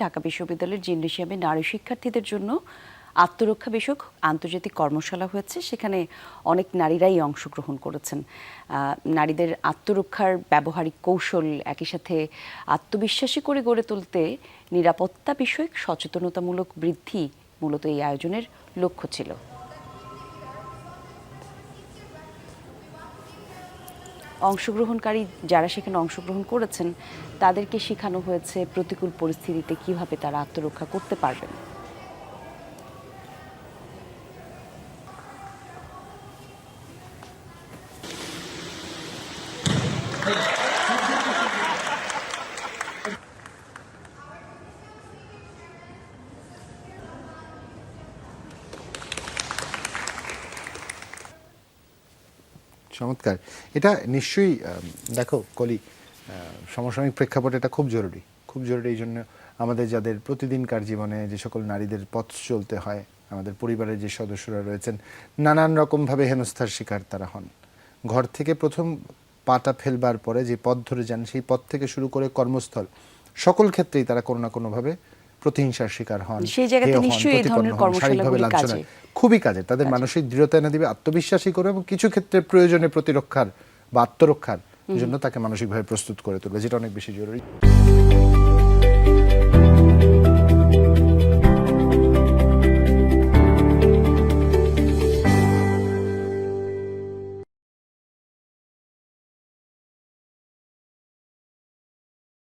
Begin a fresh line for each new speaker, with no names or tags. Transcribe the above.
ঢাকা বিশ্ববিদ্যালয়ের জিমনেশিয়ামে নারী শিক্ষার্থীদের জন্য আত্মরক্ষা বিষয়ক আন্তর্জাতিক কর্মশালা হয়েছে। সেখানে অনেক নারীরাই অংশগ্রহণ করেছেন। নারীদের আত্মরক্ষার ব্যবহারিক কৌশল একই সাথে আত্মবিশ্বাসী করে গড়ে তুলতে নিরাপত্তা বিষয়ক সচেতনতামূলক বৃদ্ধি মূলত এই আয়োজনের লক্ষ্য ছিল। অংশগ্রহণকারী যারা সেখানে অংশগ্রহণ করেছেন, তাদেরকে শেখানো হয়েছে প্রতিকূল পরিস্থিতিতে কীভাবে তারা আত্মরক্ষা করতে পারবেন।
চমৎকার। এটা নিশ্চয়ই দেখো কলি সমসাময়িক প্রেক্ষাপটে এটা খুব জরুরি। খুব জরুরি এই জন্য আমাদের যাদের প্রতিদিনকার জীবনে যে সকল নারীদের পথ চলতে হয় আমাদের পরিবারের যে সদস্যরা রয়েছেন নানান রকমভাবে হেনস্থার শিকার তারা হন। ঘর থেকে প্রথম পাটা ফেলবার পরে যে পথ ধরে যান সেই পথ থেকে শুরু করে কর্মস্থল সকল ক্ষেত্রেই তারা কোনো না কোনোভাবে প্রতিহিংসার শিকার হন
সেই জায়গাতে নিশ্চয়ই এই ধরনের কর্মশালাগুলি কাজে।
খুবই কাজে তাদের মানসিক দৃঢ়তা এনে দিবে আত্মবিশ্বাসী করবে এবং কিছু ক্ষেত্রে প্রয়োজনে প্রতিরক্ষার বা আত্মরক্ষার জন্য তাকে মানসিকভাবে প্রস্তুত করে তুলবে যেটা অনেক বেশি জরুরি।